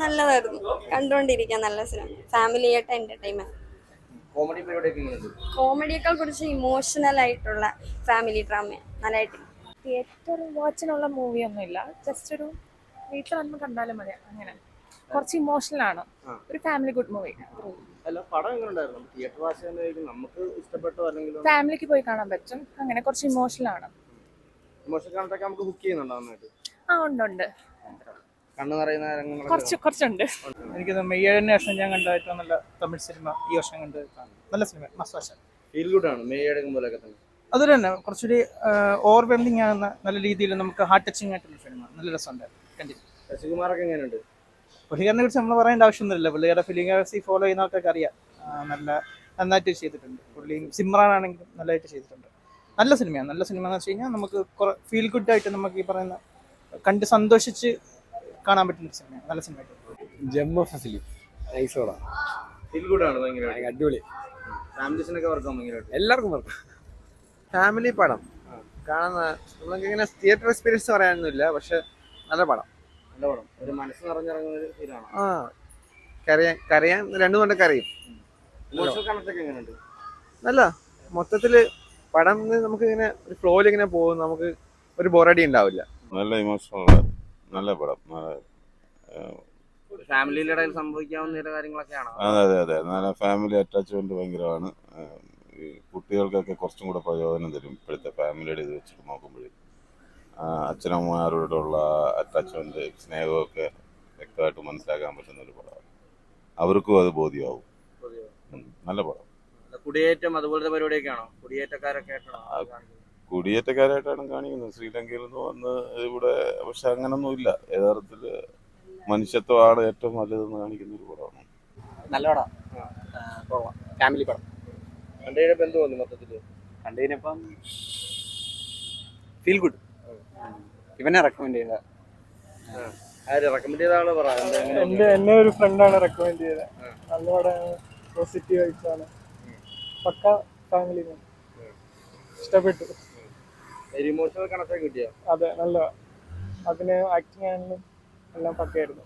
നല്ലതായിരുന്നു. കണ്ടുകൊണ്ടിരിക്കാൻ നല്ല സിനിമ. ഫാമിലി ആയിട്ട് എന്റർടൈൻമെന്റ് കോമഡി കോമഡിയേക്കാൾ കുറച്ച് ഇമോഷണൽ ആയിട്ടുള്ള ഫാമിലി ഡ്രാമ നല്ലതായിട്ട്. തിയേറ്റർ വാച്ചിനുള്ള മൂവിയൊന്നുമില്ല ജസ്റ്റ് ഒരു വീട്ടിൽ വന്ന് കണ്ടാലും മതി. അങ്ങനെ. കുറച്ച് ഇമോഷണൽ ആണ്. ഒരു ഫാമിലി ഗുഡ് മൂവി അല്ല പടം എങ്ങനെ ഉണ്ടായിരുന്നു തിയേറ്റർ വാശ നമുക്ക് ഇഷ്ടപ്പെട്ടോ അല്ലെങ്കിൽ ഫാമിലിക്ക് പോയി കാണാൻ പറ്റും. അങ്ങനെ കുറച്ച് ഇമോഷണൽ ആണ്. ആ ഉണ്ട് ഉണ്ട്. കണ്ണു നിറയുന്ന രംഗങ്ങൾ കുറച്ച് കുറച്ചുണ്ട്. എനിക്ക് മെയ്യേഴിന് ശേഷം ഞാൻ കണ്ട ഏറ്റവും നല്ല തമിഴ് സിനിമ ഈ വർഷം കണ്ട് നല്ല സിനിമ മസ്വാശ ഫീൽ ഗുഡ് ആണ് മെയ് എടുക്കുമ്പോഴൊക്കെ തന്നെ? അത് തന്നെ കുറച്ചുകൂടി ഓവർവെൽമിങ് ആകുന്ന നല്ല രീതിയിൽ നമുക്ക് ഹാർട്ട് ടച്ചിങ് ആയിട്ടുള്ള സിനിമ നല്ല രസമുണ്ട് കണ്ടിട്ട്. ശശികുമാറൊക്കെ എങ്ങനെയുണ്ട്? പുള്ളിക്കാരനെ കുറിച്ച് നമ്മൾ പറയേണ്ട ആവശ്യമൊന്നുമില്ല. പുള്ളിയുടെ ഫിലിംഗാസി ഫോളോ ചെയ്യുന്ന ആൾക്കാർക്ക് അറിയാം. നല്ല നന്നായിട്ട് ചെയ്തിട്ടുണ്ട്. പുള്ളിയും സിമ്രാൻ ആണെങ്കിലും നല്ലതായിട്ട് ചെയ്തിട്ടുണ്ട്. നല്ല സിനിമയാണ്. നല്ല സിനിമ എന്ന് വെച്ച് കഴിഞ്ഞാൽ നമുക്ക് ഫീൽ ഗുഡ് ആയിട്ട് നമുക്ക് ഈ പറയുന്ന കണ്ട് സന്തോഷിച്ച് കാണാൻ പറ്റുന്ന സിനിമയാണ്. നല്ല സിനിമയായിട്ട് ജമ്മ ഫസിലി നൈസോടാ ഫീൽ ഗുഡ് ആണ് ഭയങ്കര അടിപൊളി. ഫാമിലീസിനൊക്കെ വർക്കാൻ ഭയങ്കരമായിട്ട് എല്ലാവർക്കും ഫാമിലി പടം. കാണുന്ന നമുക്ക് ഇങ്ങനെ തിയേറ്റർ എക്സ്പീരിയൻസ് പറയാനൊന്നുമില്ല പക്ഷെ നല്ല പടം. നല്ല പടം. ഒരു മനസ്സ് നിറഞ്ഞിറങ്ങുന്ന ഒരു ഫീലാണ് ആ. കരയാൻ കരയാൻ രണ്ടു കൊണ്ട് കരയും. നല്ല. മൊത്തത്തിൽ പടം നമുക്ക് ഇങ്ങനെ ഒരു ഫ്ലോയിൽ ഇങ്ങനെ പോകും നമുക്ക് ഒരു ബോറടി ഉണ്ടാവില്ല. നല്ല ഇമോഷണൽ നല്ല പടം. നല്ല, ഏഹ്, ഫാമിലിയുടെ ഇടയിൽ സംഭവിക്കാവുന്ന ചില കാര്യങ്ങളൊക്കെയാണ്? അതെ അതെ അതെ. നല്ല ഫാമിലി അറ്റാച്ച്മെന്റ് ഭയങ്കരമാണ്. ഈ കുട്ടികൾക്കൊക്കെ കുറച്ചും കൂടെ പ്രയോജനം തരും ഇപ്പോഴത്തെ ഫാമിലിയുടെ ഇത് വെച്ചിട്ട് നോക്കുമ്പോഴേ. അച്ഛനമ്മമാരോടുള്ള അറ്റാച്ച്മെന്റ് സ്നേഹമൊക്കെ വ്യക്തമായിട്ട് മനസ്സിലാക്കാൻ പറ്റുന്ന ഒരു പടമാണ്. അവർക്കും അത് ബോധ്യമാവും. നല്ല പടം. കുടിയേറ്റം അതുപോലത്തെ പരിപാടിയൊക്കെയാണോ? കുടിയേറ്റക്കാരൊക്കെ ആയിട്ടാണോ. കുടിയേറ്റക്കാരായിട്ടാണ് കാണിക്കുന്നത്. ശ്രീലങ്കയിൽ നിന്ന് വന്ന് ഇവിടെ പക്ഷെ അങ്ങനൊന്നും ഇല്ല. യഥാർത്ഥത്തിൽ മനുഷ്യത്വമാണ് ഏറ്റവും നല്ലതെന്ന് കാണിക്കുന്ന ഒരു പടമാണ്. നല്ല പടം. ഫാമിലി പടം. രണ്ടുപേരെ ബന്ധു തോന്നി മൊത്തത്തിൽ? കണ്ടതിനിപ്പം ഫീൽ ഗുഡ് ഇവനെ റെക്കമെൻഡ് ചെയ്ത. ആര് റെക്കമെൻഡ് ചെയ്ത ആൾ പറ. എന്റെ എന്നെ ഒരു ഫ്രണ്ടാണ് റെക്കമെൻഡ് ചെയ്തത്. നല്ല പടമാണ് പോസിറ്റീവ് വൈബ്സാണ് പക്ക ഫാമിലി ഇഷ്ടപ്പെട്ടു. ഇമോഷണൽ കണക്ഷൻ കിട്ടിയോ? അതെ നല്ല. അതിന് ആക്ടിങ് ആണെങ്കിലും എല്ലാം പക്കയായിരുന്നു.